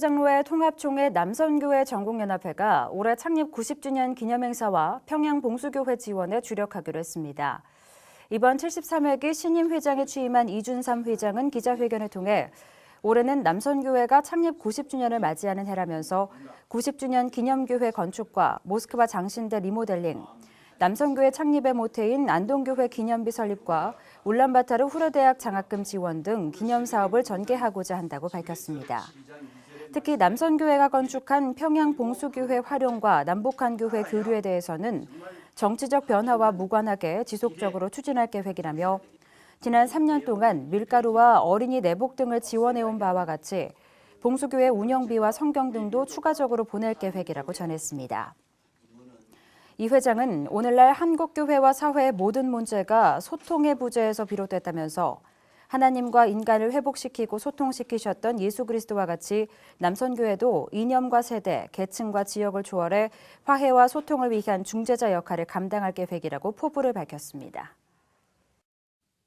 회장로회 통합총회 남선교회 전국연합회가 올해 창립 90주년 기념행사와 평양 봉수교회 지원에 주력하기로 했습니다. 이번 73회기 신임 회장에 취임한 이준삼 회장은 기자회견을 통해 올해는 남선교회가 창립 90주년을 맞이하는 해라면서 90주년 기념교회 건축과 모스크바 장신대 리모델링, 남선교회 창립의 모태인 안동교회 기념비 설립과 울란바타르 후르대학 장학금 지원 등 기념 사업을 전개하고자 한다고 밝혔습니다. 특히 남선교회가 건축한 평양 봉수교회 활용과 남북한교회 교류에 대해서는 정치적 변화와 무관하게 지속적으로 추진할 계획이라며 지난 3년 동안 밀가루와 어린이 내복 등을 지원해온 바와 같이 봉수교회 운영비와 성경 등도 추가적으로 보낼 계획이라고 전했습니다. 이 회장은 오늘날 한국교회와 사회의 모든 문제가 소통의 부재에서 비롯됐다면서 하나님과 인간을 회복시키고 소통시키셨던 예수 그리스도와 같이 남선교회도 이념과 세대, 계층과 지역을 초월해 화해와 소통을 위한 중재자 역할을 감당할 계획이라고 포부를 밝혔습니다.